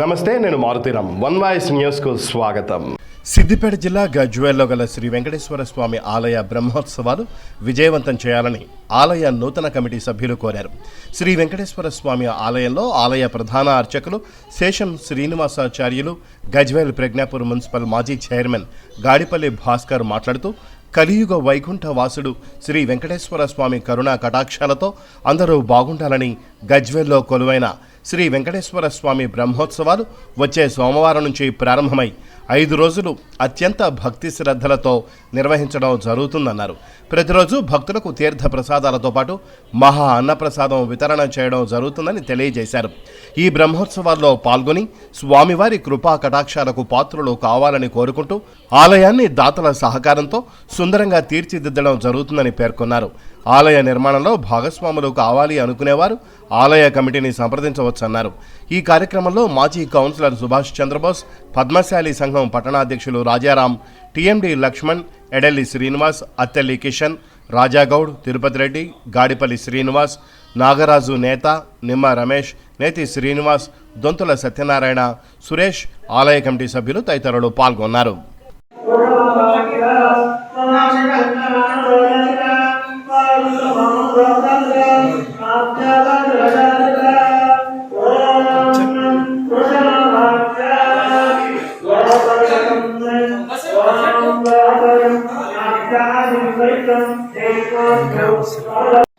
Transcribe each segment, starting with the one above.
నమస్తే నేను Maruthi Ram one voice న్యూస్కు స్వాగతం. సిద్దిపేట జిల్లా గజ్వేల్లో గల శ్రీ వెంకటేశ్వర స్వామి ఆలయ బ్రహ్మోత్సవాలు విజయవంతం చేయాలని ఆలయ నూతన కమిటీ సభ్యులు కోరారు. శ్రీ వెంకటేశ్వర స్వామి ఆలయంలో ఆలయ ప్రధాన అర్చకులు శేషం శ్రీనివాసాచార్యులు గజ్వేల్ ప్రజ్ఞాపూర్ మున్సిపల్ మాజీ చైర్మన్ గాడిపల్లి భాస్కర్ మాట్లాడుతూ కలియుగ వైకుంఠ వాసుడు శ్రీ వెంకటేశ్వర స్వామి కరుణా కటాక్షాలతో అందరూ బాగుండాలని గజ్వేల్లో కొలువైన శ్రీ వెంకటేశ్వర స్వామి బ్రహ్మోత్సవాలు వచ్చే సోమవారం నుంచి ప్రారంభమై ఐదు రోజులు అత్యంత భక్తి శ్రద్ధలతో నిర్వహించడం జరుగుతుందన్నారు. ప్రతిరోజు భక్తులకు తీర్థ ప్రసాదాలతో పాటు మహా అన్నప్రసాదం వితరణ చేయడం జరుగుతుందని తెలియజేశారు. ఈ బ్రహ్మోత్సవాల్లో పాల్గొని స్వామివారి కృపా కటాక్షాలకు పాత్రులు కావాలని కోరుకుంటూ ఆలయాన్ని దాతల సహకారంతో సుందరంగా తీర్చిదిద్దడం జరుగుతుందని పేర్కొన్నారు. ఆలయ నిర్మాణంలో భాగస్వాములు కావాలి అనుకునేవారు ఆలయ కమిటీని సంప్రదించవచ్చన్నారు. ఈ కార్యక్రమంలో మాజీ కౌన్సిలర్ సుభాష్ చంద్రబోస్ పద్మశాలి సంఘం పట్టణాధ్యక్షులు రాజారాం టీఎండి లక్ష్మణ్ ఎడెల్లి శ్రీనివాస్ అత్తెల్లి కిషన్ రాజాగౌడ్ తిరుపతి రెడ్డి గాడిపల్లి శ్రీనివాస్ నాగరాజు నేత నిమ్మ రమేష్ నేతి శ్రీనివాస్ దొంతుల సత్యనారాయణ సురేష్ ఆలయ కమిటీ సభ్యులు తదితరులు పాల్గొన్నారు. causa.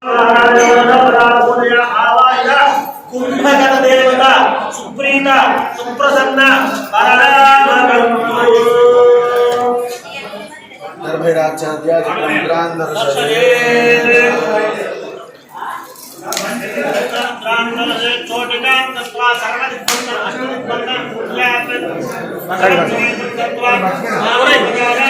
Terima kasih. telah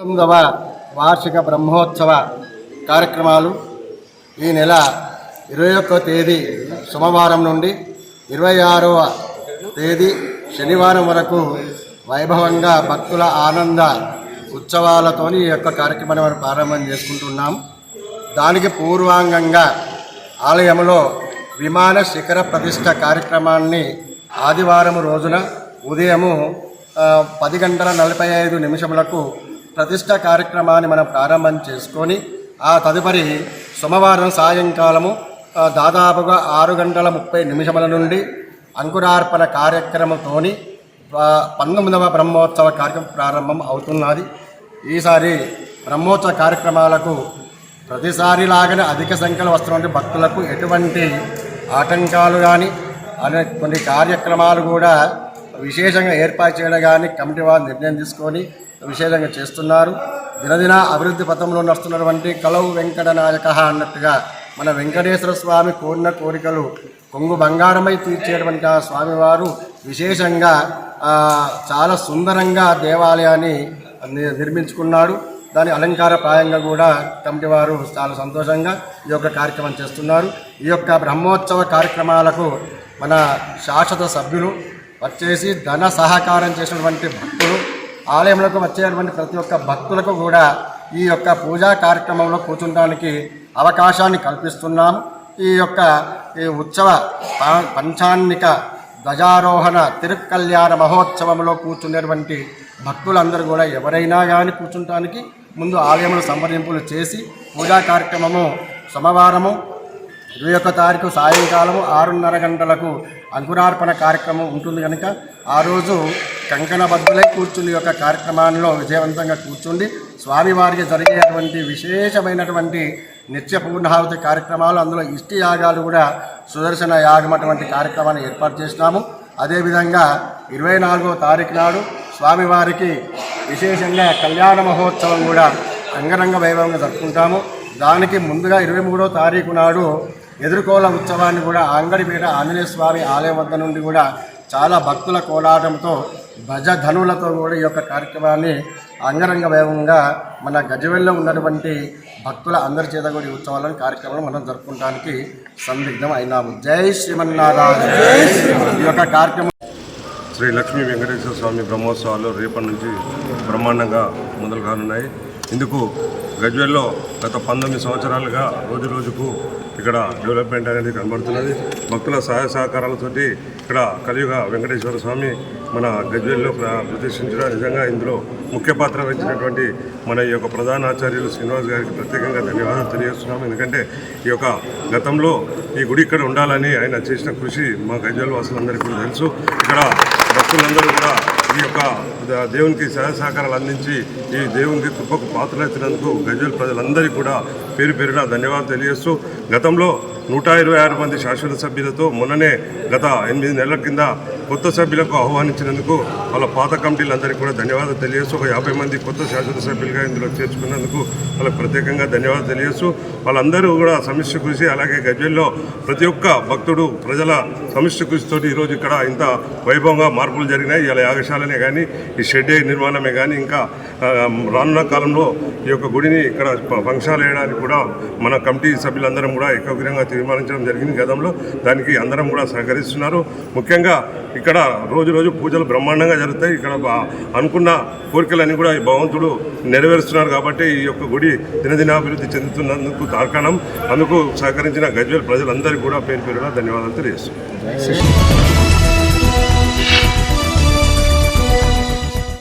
పంతొమ్మిదవ వార్షిక బ్రహ్మోత్సవ కార్యక్రమాలు ఈ నెల ఇరవై ఒక్కో తేదీ సోమవారం నుండి ఇరవై ఆరవ తేదీ శనివారం వరకు వైభవంగా భక్తుల ఆనంద ఉత్సవాలతోని ఈ యొక్క కార్యక్రమాన్ని ప్రారంభం చేసుకుంటున్నాం. దానికి పూర్వాంగంగా ఆలయంలో విమాన శిఖర ప్రతిష్ట కార్యక్రమాన్ని ఆదివారం రోజున ఉదయము పది గంటల నలభై ఐదు నిమిషములకు ప్రతిష్ట కార్యక్రమాన్ని మనం ప్రారంభం చేసుకొని ఆ తదుపరి సోమవారం సాయంకాలము దాదాపుగా ఆరు గంటల ముప్పై నిమిషముల నుండి అంకురార్పణ కార్యక్రమంతోని పంతొమ్మిదవ బ్రహ్మోత్సవ కార్యక్రమం ప్రారంభం అవుతున్నది. ఈసారి బ్రహ్మోత్సవ కార్యక్రమాలకు ప్రతిసారి లాగానే అధిక సంఖ్యలో వస్తున్నటువంటి భక్తులకు ఎటువంటి ఆటంకాలు కానీ అనే కొన్ని కార్యక్రమాలు కూడా విశేషంగా ఏర్పాటు చేయడం కానీ కమిటీ వారు నిర్ణయం తీసుకొని విశేషంగా చేస్తున్నారు. దినదిన అభివృద్ధి పథంలో నడుస్తున్నటువంటి కలవు వెంకట నాయక అన్నట్టుగా మన వెంకటేశ్వర స్వామి కోరిన కోరికలు కొంగు బంగారమై తీర్చేటువంటి ఆ స్వామివారు విశేషంగా చాలా సుందరంగా దేవాలయాన్ని నిర్మించుకున్నాడు. దాని అలంకార ప్రాయంగా కూడా కమిటీ వారు చాలా సంతోషంగా ఈ యొక్క కార్యక్రమం చేస్తున్నారు. ఈ యొక్క బ్రహ్మోత్సవ కార్యక్రమాలకు మన శాశ్వత సభ్యులు వచ్చేసి ధన సహకారం చేసినటువంటి భక్తులు ఆలయంలోకి వచ్చేటువంటి ప్రతి ఒక్క భక్తులకు కూడా ఈ యొక్క పూజా కార్యక్రమంలో కూర్చుంటానికి అవకాశాన్ని కల్పిస్తున్నాం. ఈ యొక్క ఈ ఉత్సవ పా- పంచాన్నిక ధ్వజారోహణ తిరుకల్యాణ మహోత్సవంలో కూర్చునేటువంటి భక్తులందరూ కూడా ఎవరైనా కానీ కూర్చుంటానికి ముందు ఆలయంలో సంప్రదింపులు చేసి పూజా కార్యక్రమము సోమవారము ఇరవై ఒక్క తారీఖు సాయంకాలము ఆరున్నర గంటలకు అంకురార్పణ కార్యక్రమం ఉంటుంది కనుక ఆ రోజు కంకణబద్ధులై కూర్చుని యొక్క కార్యక్రమాల్లో విజయవంతంగా కూర్చుండి స్వామివారికి జరిగేటువంటి విశేషమైనటువంటి నిత్య పూర్ణాహుతి కార్యక్రమాలు అందులో ఇష్టి యాగాలు కూడా సుదర్శన యాగం అటువంటి కార్యక్రమాన్ని ఏర్పాటు చేసినాము. అదేవిధంగా ఇరవై నాలుగో తారీఖు నాడు స్వామివారికి విశేషంగా కళ్యాణ మహోత్సవం కూడా అంగరంగ వైభవంగా జరుపుకుంటాము. దానికి ముందుగా ఇరవై మూడో తారీఖు నాడు ఎదుర్కోల ఉత్సవాన్ని కూడా అంగడిపేట ఆంజనేయ స్వామి ఆలయం వద్ద నుండి కూడా చాలా భక్తుల కోలాటంతో భజధనులతో కూడా ఈ యొక్క కార్యక్రమాన్ని అంగరంగ వైభవంగా మన గజవెల్లో ఉన్నటువంటి భక్తుల అందరి చేత కూడా ఈ ఉత్సవాలను కార్యక్రమాలు మనం జరుపుకోవడానికి సందిగ్ధం అయినాము. జై శ్రీమన్నారాయణ. ఈ యొక్క కార్యక్రమం శ్రీ లక్ష్మీ వెంకటేశ్వర స్వామి బ్రహ్మోత్సవాలు రేపటి నుంచి బ్రహ్మాండంగా మొదలు కానున్నాయి ఇందుకు గజ్వేల్లో గత పంతొమ్మిది సంవత్సరాలుగా రోజు రోజుకు ఇక్కడ డెవలప్మెంట్ అనేది కనబడుతున్నది. భక్తుల సహాయ సహకారాలతోటి ఇక్కడ కలియుగ వెంకటేశ్వర స్వామి మన గజ్వేల్లో ప్ర- ప్రతిష్ఠించడం నిజంగా ఇందులో ముఖ్య పాత్ర వహించినటువంటి మన ఈ యొక్క ప్రధాన ఆచార్యులు శ్రీనివాస్ గారికి ప్రత్యేకంగా ధన్యవాదాలు తెలియజేస్తున్నాము. ఎందుకంటే ఈ యొక్క గతంలో ఈ గుడి ఇక్కడ ఉండాలని ఆయన చేసిన కృషి మా గజ్వేల్ వాసులందరికీ కూడా తెలుసు. ఇక్కడ భక్తులందరూ కూడా ఈ యొక్క దేవునికి సహాయ సహకారాలు అందించి ఈ దేవునికి కృపకు పాత్రలెత్తినందుకు గజ్వేల్ ప్రజలందరికీ కూడా పేరు పేరున ధన్యవాదాలు తెలియజేస్తూ గతంలో నూట ఇరవై ఆరు మంది శాశ్వత సభ్యులతో మొన్ననే గత ఎనిమిది నెలల కింద కొత్త సభ్యులకు ఆహ్వానించినందుకు వాళ్ళ పాత కమిటీలందరికీ కూడా ధన్యవాదాలు తెలియజేస్తూ ఒక యాభై మంది కొత్త శాసనసభ్యులుగా సభ్యులుగా ఇందులో చేర్చుకున్నందుకు వాళ్ళకు ప్రత్యేకంగా ధన్యవాదాలు తెలియజేస్తూ వాళ్ళందరూ కూడా సమిష్టి కృషి అలాగే గజ్వెల్లో ప్రతి ఒక్క భక్తుడు ప్రజల సమిష్టి కృషితోటి ఈరోజు ఇక్కడ ఇంత వైభవంగా మార్పులు జరిగినాయి. ఇలా యాగశాలనే కానీ ఈ షెడ్ నిర్మాణమే కానీ ఇంకా రానున్న కాలంలో ఈ యొక్క గుడిని ఇక్కడ ప- ఫంక్షన్ వేయడానికి కూడా మన కమిటీ సభ్యులందరం కూడా ఏకగ్రంగా తీర్మానించడం జరిగింది గతంలో. దానికి అందరం కూడా సహకరిస్తున్నారు. ముఖ్యంగా ఇక్కడ రోజు రోజు పూజలు బ్రహ్మాండంగా జరుగుతాయి. ఇక్కడ బా- అనుకున్న కోరికలన్నీ కూడా ఈ భగవంతుడు నెరవేరుస్తున్నారు కాబట్టి ఈ యొక్క గుడి దినదినాభివృద్ధి చెందుతున్నందుకు తార్కాణం. అందుకు సహకరించిన గజ్వేల్ ప్రజలందరికీ కూడా పేరు పేరుగా ధన్యవాదాలు తెలియజేస్తున్నాను.